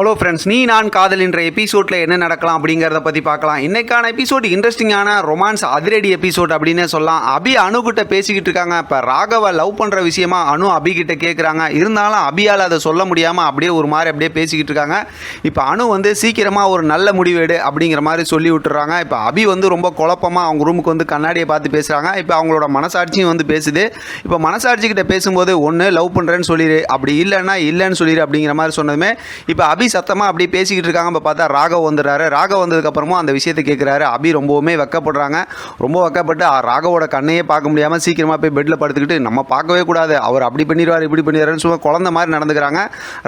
Hello friends நீ நான் காதலின்ற எபிசோடில் என்ன நடக்கலாம் அப்படிங்கிறத பற்றி பார்க்கலாம். இன்னைக்கான எபிசோட் இன்ட்ரெஸ்டிங்கான ரொமான்ஸ் அதிரடி எபிசோட் அப்படின்னே சொல்லலாம். அபி அணுகிட்ட பேசிக்கிட்டு இருக்காங்க. இப்போ ராகவை லவ் பண்ணுற விஷயமா அணு அபி கிட்ட கேட்குறாங்க இருந்தாலும் அபியால் அதை சொல்ல முடியாமல் அப்படியே ஒரு மாதிரி அப்படியே பேசிக்கிட்டு இருக்காங்க. இப்போ அணு வந்து சீக்கிரமாக ஒரு நல்ல முடிவெடு அப்படிங்கிற மாதிரி சொல்லி விட்டுறாங்க. இப்போ அபி வந்து ரொம்ப குழப்பமாக அவங்க ரூமுக்கு வந்து கண்ணாடியை பார்த்து பேசுகிறாங்க இப்போ அவங்களோட மனசாட்சியும் வந்து பேசுது. இப்போ மனசாட்சிக்கிட்ட பேசும்போது ஒன்று லவ் பண்ணுறேன்னு சொல்லிடு அப்படி இல்லைன்னா இல்லைன்னு சொல்லிடு அப்படிங்கிற மாதிரி சொன்னதுமே இப்போ அபி சத்தமாக அப்படி பேசிக்கிட்டு இருக்காங்க. இப்போ பார்த்தா ராகவ் வந்துடுறாரு. ராகவ் வந்ததுக்கப்புறமும் அந்த விஷயத்தை கேட்குறாரு அபி ரொம்பவுமே வெக்கப்படுறாங்க. ரொம்ப வெக்கப்பட்டு ராகவோட கண்ணையே பார்க்க முடியாமல் சீக்கிரமாக போய் பெட்டில் படுத்துக்கிட்டு நம்ம பார்க்கவே கூடாது. அவர் அப்படி பண்ணிடுவார் இப்படி பண்ணிடுவாருன்னு சும்மா குழந்த மாதிரி நடந்துக்கிறாங்க.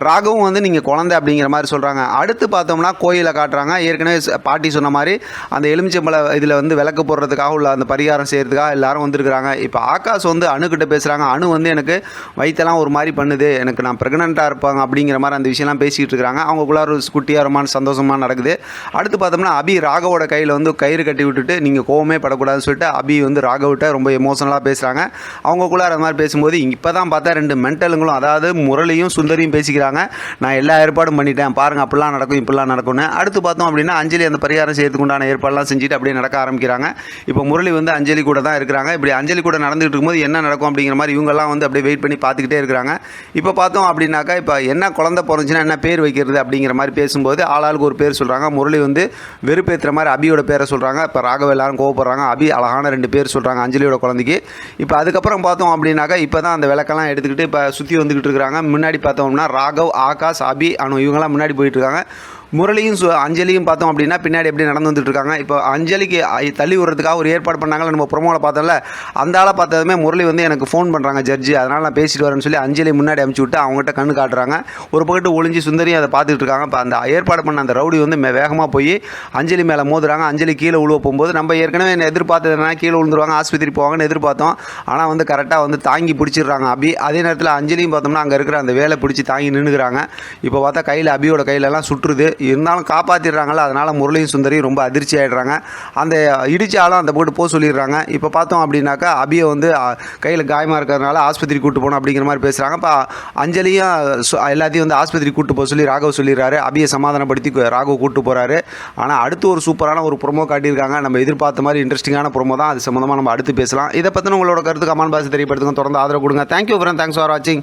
ராகவும் வந்து நீங்கள் குழந்தை அப்படிங்கிற மாதிரி சொல்கிறாங்க அடுத்து பார்த்தோம்னா கோயிலை காட்டுறாங்க. ஏற்கனவே ச- பாட்டி சொன்ன மாதிரி அந்த எலுமிச்சம்பழ இதில் வந்து விளக்கு போடுறதுக்காக உள்ள அந்த பரிகாரம் செய்கிறதுக்காக எல்லாரும் வந்திருக்கிறாங்க. இப்போ ஆகாஷ் வந்து அணுக்கிட்ட பேசுகிறாங்க அணு வந்து எனக்கு வயிற்றெல்லாம் ஒரு மாதிரி பண்ணுது. எனக்கு நான் ப்ரெக்னெண்ட்டாக இருப்பாங்க அப்படிங்கிற மாதிரி அந்த விஷயம்லாம் பேசிகிட்டு இருக்காங்க. அவங்களுக்குள்ள ஒரு குட்டியாக ரொம்ப சந்தோஷமாக நடக்குது. அடுத்து பார்த்தோம்னா அபி ராகவோட கையில் வந்து கயிறு கட்டி விட்டுட்டு நீங்கள் கோவமே படக்கூடாதுன்னு சொல்லிட்டு அபி வந்து ராகவிட்ட ரொம்ப எமோஷனலாக பேசுகிறாங்க அவங்களுக்குள்ள அந்த மாதிரி பேசும்போது இப்போ தான் பார்த்தா ரெண்டு மென்டலுங்களும் அதாவது முரளியும் சுந்தரியும் பேசிக்கிறாங்க. நான் எல்லா ஏற்பாடும் பண்ணிட்டேன். பாருங்கள் அப்படிலாம் நடக்கும் இப்படிலாம் நடக்கும்னு. அடுத்து பார்த்தோம் அப்படின்னா அஞ்சலி அந்த பரிகாரம் செய்யறதுக்கு உண்டான ஏற்பாடுலாம் செஞ்சுட்டு அப்படியே நடக்க ஆரம்பிக்கிறாங்க. இப்போ முரளி வந்து அஞ்சலி கூட தான் இருக்கிறாங்க. இப்படி அஞ்சலி கூட நடந்துகிட்டு இருக்கும்போது என்ன நடக்கும் அப்படிங்கிற மாதிரி இவங்கெல்லாம் வந்து அப்படியே வெயிட் பண்ணி பார்த்துக்கிட்டே இருக்கிறாங்க. இப்போ பார்த்தோம் அப்படின்னாக்கா இப்போ என்ன குழந்தை பிறந்துச்சுன்னா என்ன பேர் வைக்கிறது? அப்படிங்கிற மாதிரி பேசும்போது ஆளாளுக்கு ஒரு பேர் சொல்கிறாங்க முரளி வந்து வெறுப்பேற்றுற மாதிரி அபியோட பேரை சொல்கிறாங்க இப்போ ராகவ எல்லாரும் கோவப்படுறாங்க. அபி அழகான ரெண்டு பேர் சொல்கிறாங்க அஞ்சலியோட குழந்தைக்கு. இப்போ அதுக்கப்புறம் பார்த்தோம் அப்படின்னாக்கா இப்போ தான் அந்த விளக்கெல்லாம் எடுத்துக்கிட்டு இப்போ சுற்றி வந்துக்கிட்டு இருக்கிறாங்க. முன்னாடி பார்த்தோம்னா ராகவ் ஆகாஷ் அபி அனு இவங்கெல்லாம் முன்னாடி போயிட்டுருக்காங்க முரளியும் சு அஞ்சலியும் பார்த்தோம் அப்படின்னா பின்னாடி எப்படி நடந்து வந்துட்டு இருக்காங்க இப்போ அஞ்சலிக்கு ஐ- தள்ளி விடுறதுக்காக ஒரு ஏற்பாடு பண்ணாங்கல்ல நம்ம ப்ரொமோவில் பார்த்தோம்ல அந்த ஆளை பார்த்ததுமே முரளி வந்து எனக்கு ஃபோன் பண்ணுறாங்க ஜட்ஜி அதனால் நான் பேசிட்டு வரேன்னு சொல்லி அஞ்சலி முன்னாடி அமுச்சு விட்டு அவங்ககிட்ட கண்ணு காட்டுறாங்க. ஒரு பக்கத்து ஒளிஞ்சு சுந்தரியும் அதை பார்த்துட்டு இருக்காங்க இப்போ அந்த ஏற்பாடு பண்ண அந்த ரவுடி வந்து வேகமாக போய் அஞ்சலி மேலே மோதுறாங்க. அஞ்சலி கீழே உழுவ போகும்போது நம்ம ஏற்கனவே என்ன எதிர்பார்த்ததுனா கீழே விழுந்துருவாங்க ஆஸ்பத்திரி போவாங்கன்னு எதிர்பார்த்தோம். ஆனால் வந்து கரெக்டாக வந்து தாங்கி பிடிச்சிடுறாங்க. அபி அதே நேரத்தில் அஞ்சலியும் பார்த்தோம்னா அங்கே இருக்கிற அந்த வேலை பிடிச்சி தாங்கி நின்றுக்கிறாங்க இப்போ பார்த்தா கையில் அபியோட கையிலலாம் சுற்றுது. இருந்தாலும் காப்பாற்றிடுறாங்கள அதனால் முரளியும் சுந்தரியும் ரொம்ப அதிர்ச்சி ஆகிடுறாங்க அந்த இடித்தாலும் அந்த போட்டு போக சொல்லிடுறாங்க. இப்போ பார்த்தோம் அப்படின்னாக்கா அபியை வந்து கையில் காயமாக இருக்கிறதுனால ஆஸ்பத்திரி கூட்டு போகணும் அப்படிங்கிற மாதிரி பேசுகிறாங்க இப்போ அஞ்சலியும் சு- எல்லாத்தையும் வந்து ஆஸ்பத்திரி கூட்டு போக சொல்லி ராகவ் சொல்லிடுறாரு. அபியை சமாதானப்படுத்தி ராகவ் கூட்டு போகிறாரு ஆனால் அடுத்து ஒரு சூப்பரான ஒரு ப்ரொமோ காட்டியிருக்காங்க. நம்ம எதிர்பார்த்த மாதிரி இன்ட்ரெஸ்டிங்கான ப்ரொமோ தான். அது சம்மந்தமாக நம்ம அடுத்து பேசலாம். இதை பற்றின உங்களோட கருத்து கமான் பாஸ் தெரியப்படுத்துங்க. தொடர்ந்து ஆதரவு கொடுங்க. தேங்க்யூ ஃப்ரெண்ட் தேங்க்ஸ் ஃபார் வாட்சிங்